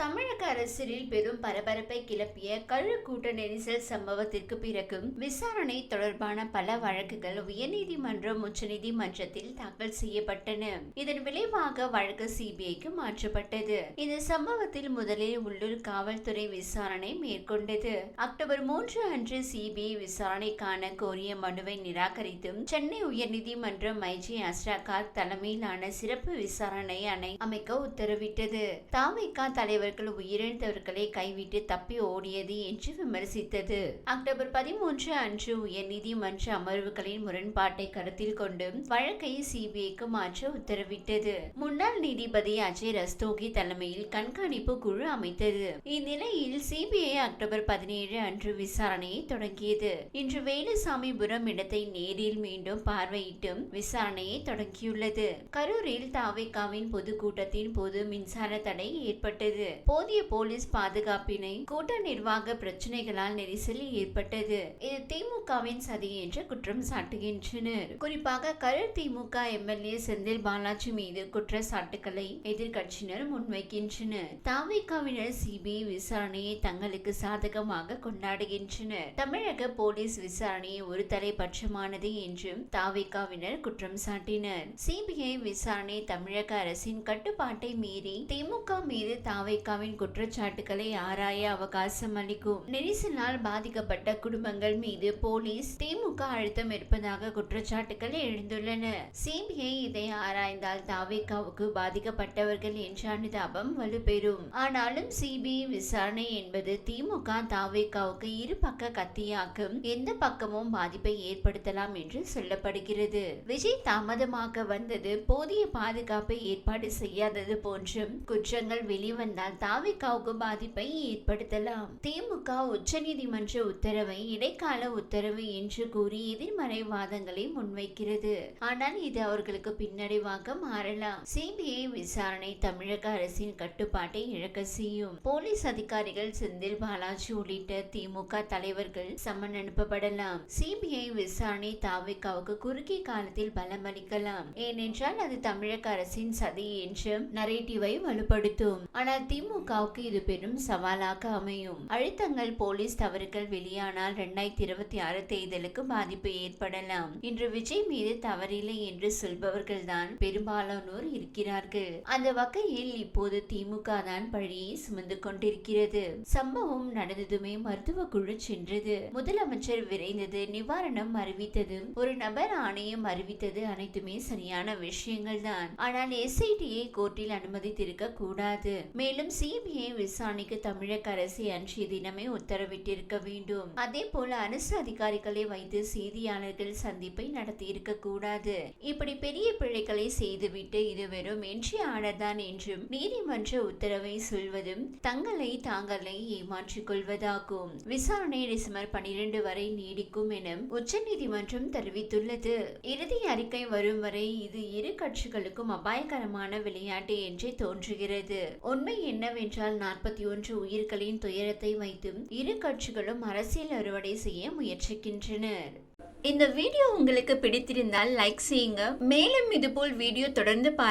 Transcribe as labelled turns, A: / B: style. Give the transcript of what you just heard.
A: தமிழக அரசியலில் பெரும் பரபரப்பை கிளப்பிய கழு கூட்ட நெரிசல் சம்பவத்திற்கு பிறகும் விசாரணை தொடர்பான பல வழக்குகள் உயர்நீதிமன்றம் உச்சநீதிமன்றத்தில் தாக்கல் செய்யப்பட்டன. இதன் விளைவாக வழக்கு சிபிஐக்கு மாற்றப்பட்டது. இந்த சம்பவத்தில் முதலில் உள்ளூர் காவல்துறை விசாரணை மேற்கொண்டது. அக்டோபர் மூன்று அன்று சிபிஐ விசாரணைக்கான கோரிய மனுவை நிராகரித்தும் சென்னை உயர்நீதிமன்றம் ஐஜி அஸ்ராகார் தலைமையிலான சிறப்பு விசாரணை அணை அமைக்க உத்தரவிட்டது. தாமிகா அவர்கள் உயிரிழந்தவர்களை கைவிட்டு தப்பி ஓடியது என்று விமர்சித்தது. அக்டோபர் பதிமூன்று அன்று உயர்நீதிமன்ற அமர்வுகளின் முரண்பாட்டை கருத்தில் கொண்டு வழக்கை சிபிஐக்கு மாற்ற உத்தரவிட்டது. முன்னாள் நீதிபதி அஜய் ரஸ்தோகி தலைமையில் கண்காணிப்பு குழு அமைத்தது. இந்நிலையில் சிபிஐ அக்டோபர் பதினேழு அன்று விசாரணையை தொடங்கியது. இன்று வேலுசாமிபுரம் இடத்தை நேரில் மீண்டும் பார்வையிட்டும் விசாரணையை தொடங்கியுள்ளது. கரூரில் தாவேகாவின் பொதுக்கூட்டத்தின் போது மின்சார தடை ஏற்பட்டது. போதிய போலீஸ் பாதுகாப்பினை கூட்ட நிர்வாக பிரச்சனைகளால் நெரிசல் ஏற்பட்டது. இது திமுகவின் சதி என்று குற்றம் சாட்டுகின்றனர். குறிப்பாக கரூர் திமுக எம்எல்ஏ செந்தில் பாலாஜி மீது குற்றச்சாட்டுகளை எதிர்கட்சியினர் முன்வைக்கின்றனர். தாவேகாவினர் சிபிஐ விசாரணையை தங்களுக்கு சாதகமாக கொண்டாடுகின்றனர். தமிழக போலீஸ் விசாரணையை ஒரு தலைபட்சமானது என்றும் தாவேகாவினர் குற்றம் சாட்டினர். சிபிஐ விசாரணை தமிழக அரசின் கட்டுப்பாட்டை மீறி திமுக மீது அமெரிக்காவின் குற்றச்சாட்டுகளை ஆராய அவகாசம் அளிக்கும். நெரிசலால் பாதிக்கப்பட்ட குடும்பங்கள் மீது போலீஸ் திமுக அழுத்தம் இருப்பதாக குற்றச்சாட்டுகள் எழுந்துள்ளன. சிபிஐ இதை ஆராய்ந்தால் தாவேகாவுக்கு பாதிக்கப்பட்டவர்கள் என்ற அனுதாபம் வலுப்பெறும். ஆனாலும் சிபிஐ விசாரணை என்பது திமுக தாவேகாவுக்கு இரு பக்க கத்தியாக்கும். எந்த பக்கமும் பாதிப்பை ஏற்படுத்தலாம் என்று சொல்லப்படுகிறது. விஜய் தாமதமாக வந்தது போதிய பாதுகாப்பை ஏற்பாடு செய்யாதது போன்றும் குற்றங்கள் வெளிவந்தால் தாவேகாவுக்கு பாதிப்பை ஏற்படுத்தலாம். திமுக உச்சநீதிமன்ற உத்தரவை இடைக்கால உத்தரவு என்று கூறி எதிர்மறை வாதங்களை முன்வைக்கிறது. ஆனால் இது அவர்களுக்கு பின்னடைவாக மாறலாம். சிபிஐ விசாரணை தமிழக அரசின் கட்டுப்பாட்டை இழக்க செய்யும். போலீஸ் அதிகாரிகள் செந்தில் பாலாஜி உள்ளிட்ட திமுக தலைவர்கள் சம்மன் அனுப்பப்படலாம். சிபிஐ விசாரணை தாவேகாவுக்கு குறுகிய காலத்தில் பலமளிக்கலாம் ஏனென்றால் அது தமிழக அரசின் சதி என்று நரேட்டிவை வலுப்படுத்தும். ஆனால் திமுகவுக்கு இது பெரும் சவாலாக அமையும். அழுத்தங்கள் போலீஸ் தவறுகள் வெளியானால் இரண்டாயிரத்தி இருபத்தி ஆறு தேர்தலுக்கு பாதிப்பு ஏற்படலாம். இன்று விஜய் மீது தவறில்லை என்று சொல்பவர்கள் தான் பெரும்பாலானோர் இருக்கிறார்கள். அந்த வகையில் இப்போது திமுக தான் பழியை சுமந்து கொண்டிருக்கிறது. சம்பவம் நடந்ததுமே மருத்துவ குழு சென்றது. முதலமைச்சர் விரைந்தது நிவாரணம் அறிவித்தது ஒரு நபர் ஆணையம் அறிவித்தது அனைத்துமே சரியான விஷயங்கள் தான் ஆனால் எஸ்ஐடியை கோர்ட்டில் அனுமதித்திருக்க கூடாது. மேலும் சிபிஐ விசாரணைக்கு தமிழக அரசு அன்றைய தினமே உத்தரவிட்டிருக்க வேண்டும். அதே போல அரசு அதிகாரிகளை வைத்து செய்தியாளர்கள் சந்திப்பை நடத்தி இருக்க கூடாது. இப்படி பெரிய பிழைகளை செய்துவிட்டு இது வெறும் என்ட்ரி ஆர்டர் தான் என்றும் நீதிமன்ற உத்தரவை சொல்வதும் தங்களை தாங்களை ஏமாற்றிக் கொள்வதாகும். விசாரணை டிசம்பர் பனிரெண்டு வரை நீடிக்கும் என உச்சநீதிமன்றம் தெரிவித்துள்ளது. இறுதி அறிக்கை வரும் வரை இது இரு கட்சிகளுக்கும் அபாயகரமான விளையாட்டு என்றே தோன்றுகிறது. உண்மை என்னவென்றால் நாற்பத்தி ஒன்று உயிர்களின் துயரத்தை வைத்தும் இரு கட்சிகளும் அரசியல் அறுவடை செய்ய முயற்சிக்கின்றனர். இந்த வீடியோ உங்களுக்கு பிடித்திருந்தால் லைக் செய்யுங்க. மேலும் இதுபோல் வீடியோ தொடர்ந்து பார்க்க